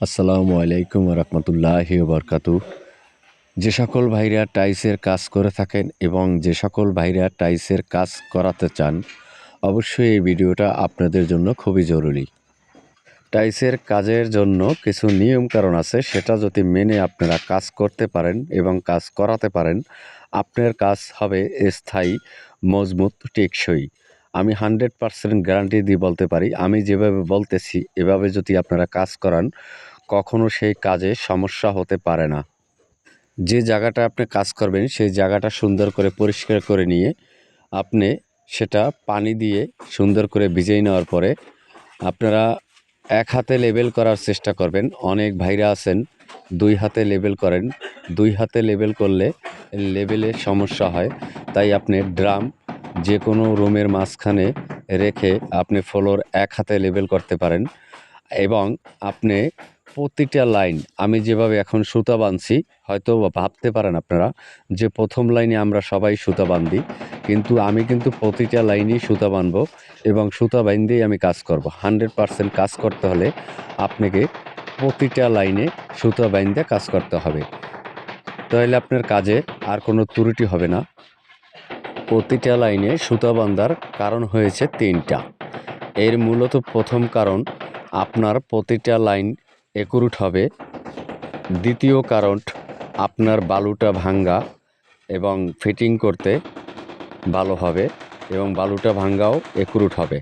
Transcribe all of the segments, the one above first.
আসসালামু আলাইকুম রহমতুল্লাহ বরকাতু যে সকল ভাইরা টাইসের কাজ করে থাকেন এবং যে সকল ভাইরা টাইসের কাজ করাতে চান, অবশ্যই এই ভিডিওটা আপনাদের জন্য খুবই জরুরি। টাইসের কাজের জন্য কিছু নিয়ম কারণ আছে, সেটা যদি মেনে আপনারা কাজ করতে পারেন এবং কাজ করাতে পারেন, আপনার কাজ হবে স্থায়ী, মজবুত, টেকসই। আমি হান্ড্রেড পার্সেন্ট গ্যারান্টি দিয়ে বলতে পারি, আমি যেভাবে বলতেছি, এভাবে যদি আপনারা কাজ করান, কখনো সেই কাজে সমস্যা হতে পারে না। যে জায়গাটা আপনি কাজ করবেন, সেই জায়গাটা সুন্দর করে পরিষ্কার করে নিয়ে, আপনি সেটা পানি দিয়ে সুন্দর করে ভিজিয়ে নেওয়ার পরে, আপনারা এক হাতে লেবেল করার চেষ্টা করবেন। অনেক ভাইরা আছেন, দুই হাতে লেবেল করেন। দুই হাতে লেবেল করলে লেবেলের সমস্যা হয়, তাই আপনি ড্রাম যে কোনো রুমের মাঝখানে রেখে আপনি ফ্লোর এক হাতে লেবেল করতে পারেন এবং আপনি প্রতিটা লাইন, আমি যেভাবে এখন সুতা বাঁধছি হয়তো ভাবতে পারেন আপনারা যে প্রথম লাইনে আমরা সবাই সুতা বাঁধি, কিন্তু আমি কিন্তু প্রতিটা লাইনেই সুতা বাঁধবো এবং সুতা বাঁধেই আমি কাজ করব। হান্ড্রেড পারসেন্ট কাজ করতে হলে আপনাকে প্রতিটা লাইনে সুতা বাঁধতে কাজ করতে হবে। তাহলে আপনার কাজে আর কোনো ত্রুটি হবে না। প্রতিটা লাইনে সুতা বাঁধার কারণ হয়েছে তিনটা। এর মূলত প্রথম কারণ, আপনার প্রতিটা লাইন একুরুট হবে। দ্বিতীয় কারণ, আপনার বালুটা ভাঙ্গা এবং ফিটিং করতে ভালো হবে এবং বালুটা ভাঙ্গাও একুরুট হবে।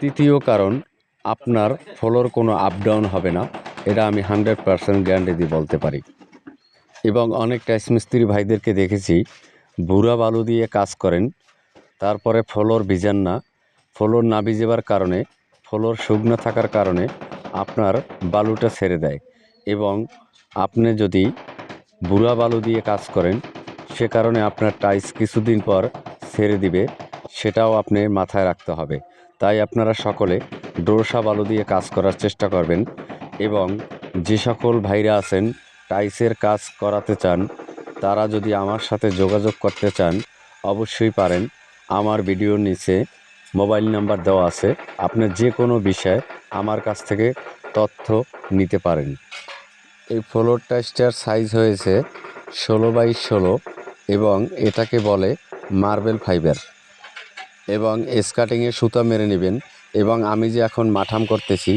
তৃতীয় কারণ, আপনার ফ্লোর কোনো আপ ডাউন হবে না। এটা আমি হান্ড্রেড পারসেন্ট গ্যারান্টি দিয়ে বলতে পারি। এবং অনেক টাইস মিস্ত্রি ভাইদেরকে দেখেছি বুড়া বালু দিয়ে কাজ করেন। তারপরে ফ্লোর ভিজান না। ফ্লোর না ভিজেবার কারণে, ফ্লোর শুকনো থাকার কারণে আপনার বালুটা ছেড়ে দেয় এবং আপনি যদি বুড়া বালু দিয়ে কাজ করেন, সে কারণে আপনার টাইস কিছুদিন পর ছেড়ে দিবে, সেটাও আপনি মাথায় রাখতে হবে। তাই আপনারা সকলে ডোরসা বালু দিয়ে কাজ করার চেষ্টা করবেন এবং যে সকল ভাইরা আছেন টাইসের কাজ করাতে চান তারা যদি আমার সাথে যোগাযোগ করতে চান, অবশ্যই পারেন। আমার ভিডিওর নিচে মোবাইল নাম্বার দেওয়া আছে। আপনি যে কোনো বিষয়ে আমার কাছ থেকে তথ্য নিতে পারেন। এই ফ্লোর টাইসটার সাইজ হয়েছে ষোলো বাই ষোলো এবং এটাকে বলে মার্বেল ফাইবার। এবং স্কাটিংয়ে সুতা মেরে নেবেন এবং আমি যে এখন মাঠাম করতেছি,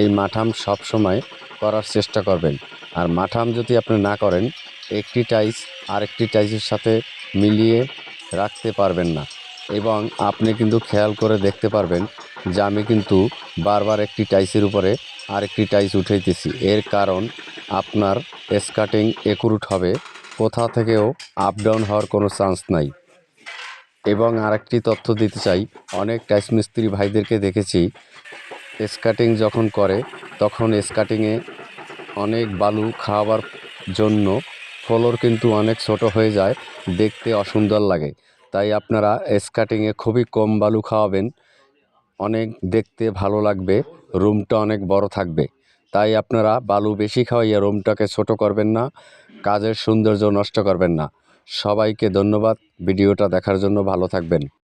এই মাঠাম সব সময় করার চেষ্টা করবেন। আর মাঠাম যদি আপনি না করেন একটি টাইস আরেকটি টাইসের সাথে মিলিয়ে রাখতে পারবেন না। এবং আপনি কিন্তু খেয়াল করে দেখতে পারবেন যে আমি কিন্তু বারবার একটি টাইসের উপরে আরেকটি টাইস উঠাইতেছি। এর কারণ আপনার স্কাটিং একুরুট হবে, কোথা থেকেও আপ ডাউন হওয়ার কোনো চান্স নাই। এবং আরেকটি তথ্য দিতে চাই, অনেক টাইস মিস্ত্রি ভাইদেরকে দেখেছি স্কাটিং যখন করে, তখন স্কাটিংয়ে অনেক বালু খাওয়াবার জন্য ফ্লোর কিন্তু অনেক ছোট হয়ে যায়, দেখতে অসুন্দর লাগে। তাই আপনারা স্কাটিংয়ে খুবই কম বালু খাওয়াবেন, অনেক দেখতে ভালো লাগবে, রুমটা অনেক বড় থাকবে। তাই আপনারা বালু বেশি খাওয়াইয়া রুমটাকে ছোট করবেন না, কাজের সৌন্দর্য নষ্ট করবেন না। সবাইকে ধন্যবাদ, ভিডিওটা দেখার জন্য ভালো থাকবেন।